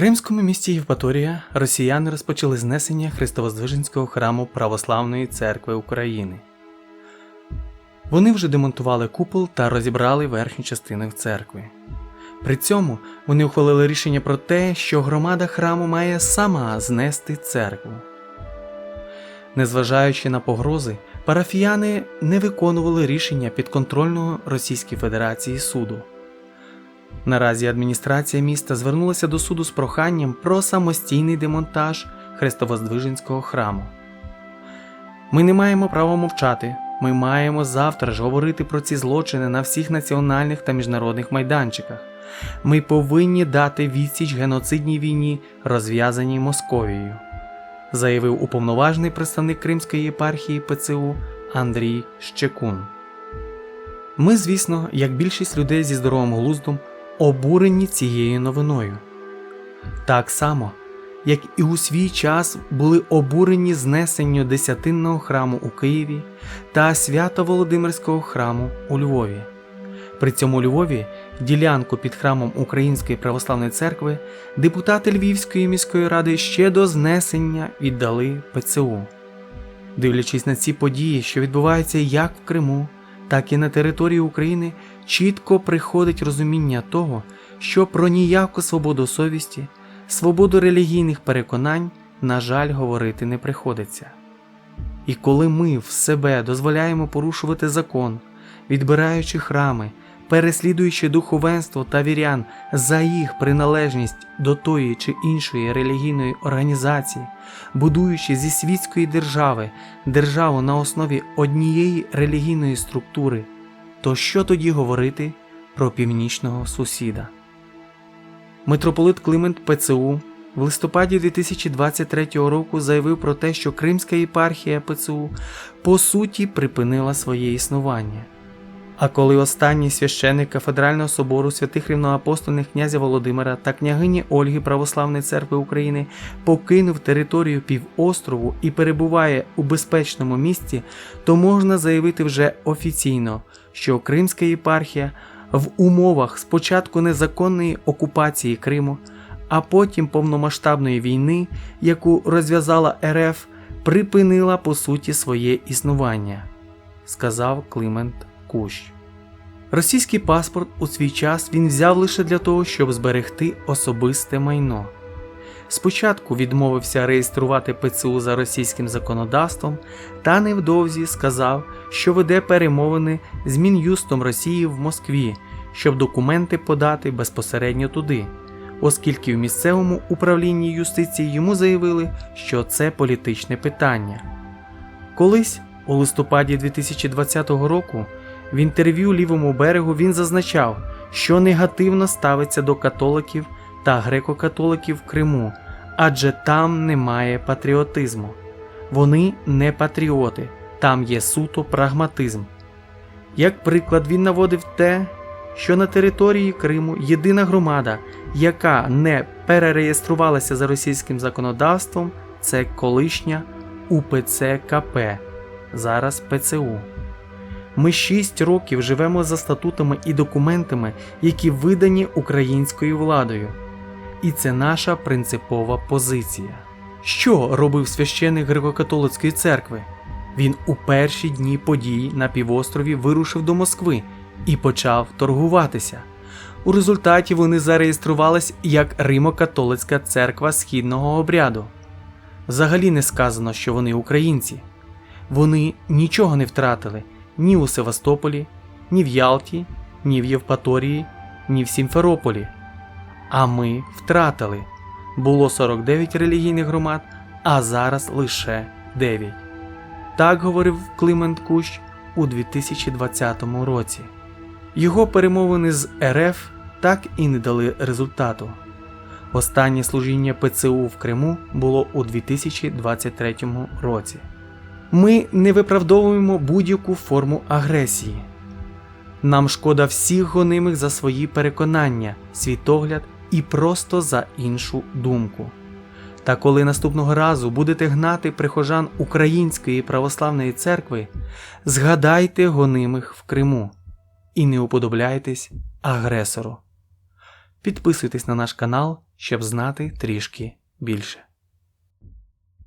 кримському місті Євпаторія росіяни розпочали знесення Христовоздвиженського храму Православної церкви України. Вони вже демонтували купол та розібрали верхню частину церкви. При цьому вони ухвалили рішення про те, що громада храму має сама знести церкву. Незважаючи на погрози, парафіяни не виконували рішення підконтрольного Російській Федерації суду. Наразі адміністрація міста звернулася до суду з проханням про самостійний демонтаж Христовоздвиженського храму. Ми не маємо права мовчати. Ми маємо завтра ж говорити про ці злочини на всіх національних та міжнародних майданчиках. Ми повинні дати відсіч геноцидній війні, розв'язаній Московією, заявив уповноважений представник Кримської єпархії ПЦУ Андрій Щекун. Ми, звісно, як більшість людей зі здоровим глуздом, обурені цією новиною. Так само, як і у свій час були обурені знесенню десятинного храму у Києві та Свято-Володимирського храму у Львові. При цьому Львові ділянку під храмом Української православної церкви депутати Львівської міської ради ще до знесення віддали ПЦУ. Дивлячись на ці події, що відбуваються як в Криму, так і на території України, чітко приходить розуміння того, що про ніяку свободу совісті, свободу релігійних переконань, на жаль, говорити не приходиться. І коли ми в себе дозволяємо порушувати закон, відбираючи храми, переслідуючи духовенство та вірян за їх приналежність до тої чи іншої релігійної організації, будуючи зі світської держави державу на основі однієї релігійної структури, то що тоді говорити про північного сусіда? Митрополит Климент ПЦУ в листопаді 2023 року заявив про те, що Кримська єпархія ПЦУ по суті припинила своє існування. А коли останній священник кафедрального собору святих рівноапостольних князя Володимира та княгині Ольги Православної церкви України покинув територію півострову і перебуває у безпечному місці, то можна заявити вже офіційно, що Кримська єпархія в умовах спочатку незаконної окупації Криму, а потім повномасштабної війни, яку розв'язала РФ, припинила по суті своє існування, сказав Климент Кущ. Російський паспорт у свій час він взяв лише для того, щоб зберегти особисте майно. Спочатку відмовився реєструвати ПЦУ за російським законодавством, та невдовзі сказав, що веде перемовини з Мін'юстом Росії в Москві, щоб документи подати безпосередньо туди, оскільки в місцевому управлінні юстиції йому заявили, що це політичне питання. Колись, у листопаді 2020 року, в інтерв'ю лівому берегу він зазначав, що негативно ставиться до католиків та греко-католиків в Криму, адже там немає патріотизму. Вони не патріоти, там є суто прагматизм. Як приклад, він наводив те, що на території Криму єдина громада, яка не перереєструвалася за російським законодавством, це колишня УПЦ КП, зараз ПЦУ. Ми 6 років живемо за статутами і документами, які видані українською владою. І це наша принципова позиція. Що робив священик греко-католицької церкви? Він у перші дні подій на півострові вирушив до Москви і почав торгуватися. У результаті вони зареєструвались як Римо-католицька церква східного обряду. Взагалі не сказано, що вони українці. Вони нічого не втратили ні у Севастополі, ні в Ялті, ні в Євпаторії, ні в Сімферополі. А ми втратили. Було 49 релігійних громад, а зараз лише 9. Так говорив Климент Кущ у 2020 році. Його перемовини з РФ так і не дали результату. Останнє служіння ПЦУ в Криму було у 2023 році. Ми не виправдовуємо будь-яку форму агресії. Нам шкода всіх гонимих за свої переконання, світогляд і просто за іншу думку. Та коли наступного разу будете гнати прихожан Української православної церкви, згадайте гонимих в Криму і не уподобляйтесь агресору. Підписуйтесь на наш канал, щоб знати трішки більше.